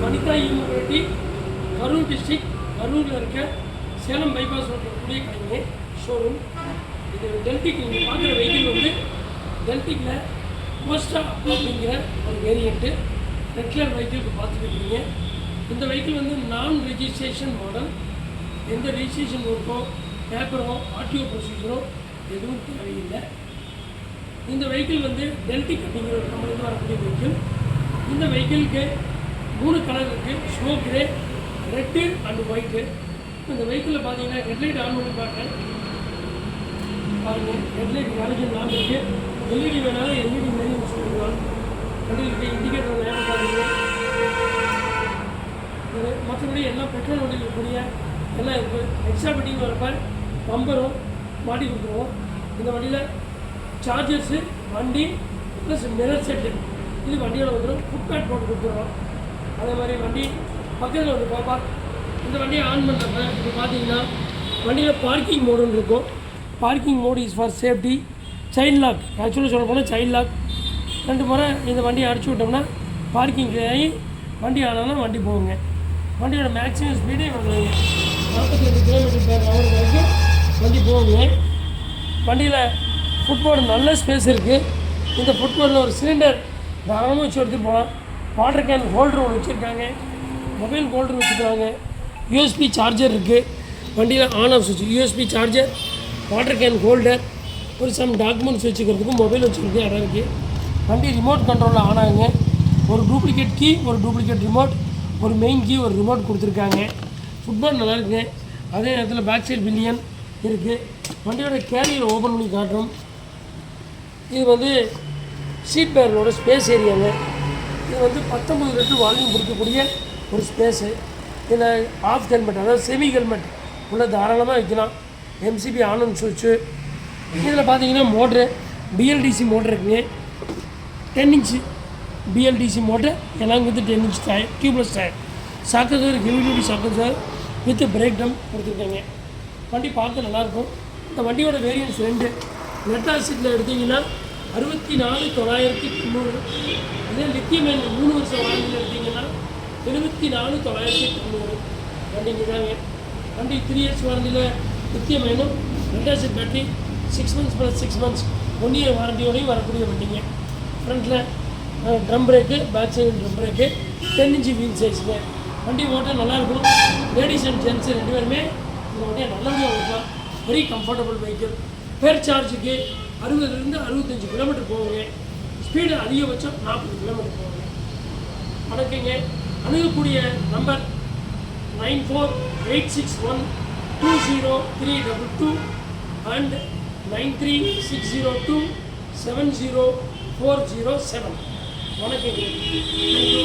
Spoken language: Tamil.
வனிதா யூனிவர்சிட்டி கரூர் டிஸ்ட்ரிக்ட் கரூரில் இருக்க சேலம் பைபாஸ் ரோட்டில் கூடிய கடைங்க ஷோரூம் இது டெல்டிக் நீங்கள் பார்க்குற வெஹிக்கிள் வந்து டெல்டிக்கில் கோஸ்டா அப்படிங்கிற ஒரு வேரியண்ட்டு ரெகுலர் வெஹிக்கிள் இப்போ இந்த வெஹிக்கிள் வந்து நான் ரெஜிஸ்ட்ரேஷன் மாடல் எந்த ரெஜிஸ்ட்ரேஷன் ஒர்க்கோ பேப்பரோ ஆர்டிஓ ப்ரொசீஜரோ எதுவும் தேவையில்லை. இந்த வெஹிக்கிள் வந்து டெல்டிக் அப்படிங்கிற ஒரு கம்பெனியில் வரக்கூடிய வெஹிக்கிள் இந்த வெஹிக்கிளுக்கு மூணு கலர் இருக்குது snow grey red and white இந்த வெஹிக்கிளில் பார்த்தீங்கன்னா ஹெட்லைட் ஆன் பண்ணி பார்த்தேன் பாருங்கள் ஹெட்லைட் வேலைக்கு நான் இருக்குது எல்இடி வேணாலும் எல்இடி மேலே சொல்லிக்கலாம் வண்டியில் இண்டிகேட்டர் நேரம் பாருங்க மற்றபடி எல்லாம் பெட்ரோல் வண்டியில் இருக்கக்கூடிய எல்லாம் இருக்குது எக்ஸ்ட்ரா பெட்டிங் வரப்ப பம்பரும் மாட்டி கொடுத்துருவோம். இந்த வண்டியில் சார்ஜர்ஸு வண்டி ப்ளஸ் மிரர் செட்டு இது வண்டியோட வந்துடும் ஃபுட் பேட் போட்டு கொடுத்துருவோம் அதே மாதிரி வண்டி பக்கத்தில் வந்து பாப்பா. இந்த வண்டியை ஆன் பண்ணுறப்ப இப்போ பார்த்தீங்கன்னா வண்டியில் பார்க்கிங் மோடுன்னு இருக்கும். Parking mode is for safety child lock ஆக்சுவலாக சொல்ல போனால் சைல்ட் லாக் ரெண்டு முறை இந்த வண்டியை அடிச்சு விட்டோம்னா பார்க்கிங் ஆகி வண்டி ஆனாலும் வண்டி போகுங்க. வண்டியோட மேக்ஸிமம் ஸ்பீடே வந்துடுங்க நாற்பத்தி ரெண்டு கிலோமீட்டர் பேர் ஹவர் வரைக்கும் வண்டி போகுங்க. வண்டியில் ஃபுட்போர்டு நல்ல ஸ்பேஸ் இருக்குது இந்த ஃபுட்போர்டில் ஒரு சிலிண்டர் தாராளமாக வச்சு எடுத்துகிட்டு போகலாம். வாட்டர் கேன் ஹோல்டர் ஒன்று வச்சுருக்காங்க. மொபைல் ஹோல்டர் வச்சுருக்காங்க. யூஎஸ்பி சார்ஜர் இருக்குது வண்டியில் ஆன் ஆஃப் சுவிட்ச் USB charger water can holder ஒரு சம் டாக்குமெண்ட்ஸ் வச்சுக்கிறதுக்கும் மொபைல் வச்சுக்கிறது இடம் இருக்குது வண்டி ரிமோட் கண்ட்ரோலில் ஆன் ஆகுங்க. ஒரு டூப்ளிகேட் கீ ஒரு டூப்ளிகேட் ரிமோட் ஒரு மெயின் கீ ஒரு ரிமோட் கொடுத்துருக்காங்க. ஃபுட்பால் நல்லா இருக்குங்க. அதே நேரத்தில் பேக் சைடு பில்லியன் இருக்குது வண்டியோட கேரியர் ஓப்பன் பண்ணி காட்டுறோம். இது வந்து சீட் பேரோட ஸ்பேஸ் ஏரியாங்க இது வந்து பத்தொம்பது லிட்டர் வால்யூம் கொடுக்கக்கூடிய ஒரு ஸ்பேஸு இதில் ஆஃப் ஹெல்மெட் அதாவது செமி ஹெல்மெட் உள்ள தாராளமாக வைக்கலாம் எம்சிபி ஆனன் சுவிட்சு இதில் பார்த்தீங்கன்னா மோட்ரு பிஎல்டிசி மோட்ரு இருக்குங்க. டென் இன்ச்சு பிஎல்டிசி மோட்ரு எல்லாம் with ten inch tyre tubeless tyre shocker sir heavy duty shocker sir with brake drum கொடுத்துருக்காங்க. வண்டி பார்க்க நல்லாயிருக்கும் இந்த வண்டியோட வேரியன்ஸ் ரெண்டு. நெட் ஆசிட்டில் எடுத்தீங்கன்னா அறுபத்தி நாலு தொள்ளாயிரத்தி தொண்ணூறு. இதே லித்தியம் எண் மூணு வருஷம் வாரண்டியில் எடுத்தீங்கன்னா எழுபத்தி நாலு தொள்ளாயிரத்தி தொண்ணூறு. வண்டிங்க தாங்க வண்டி த்ரீ இயர்ஸ் வாரண்டியில் லித்தியம் வேணும். Lead acid battery six months plus six months one year வாரண்டியோடையும் வரக்கூடிய வண்டிங்க. ஃப்ரண்ட்டில் drum brake back side drum brake ten inch wheel சைஸுங்க வண்டி ஓட்ட நல்லாயிருக்கும். லேடிஸ் அண்ட் ஜென்ட்ஸ் ரெண்டு பேருமே இந்த வண்டியை நல்லபடியாக ஓட்டலாம். வெரி கம்ஃபர்டபுள் வெஹிக்கிள் பெர் சார்ஜுக்கு அறுபதுலேருந்து அறுபத்தஞ்சு கிலோமீட்டர் போகுங்க. ஸ்பீடு அதிகபட்சம் நாற்பது கிலோமீட்டர் போகுங்க. வணக்கங்க. அணுகக்கூடிய number nine four eight six one two zero three double two and nine three six zero two seven zero four zero seven. வணக்கங்க. Thank you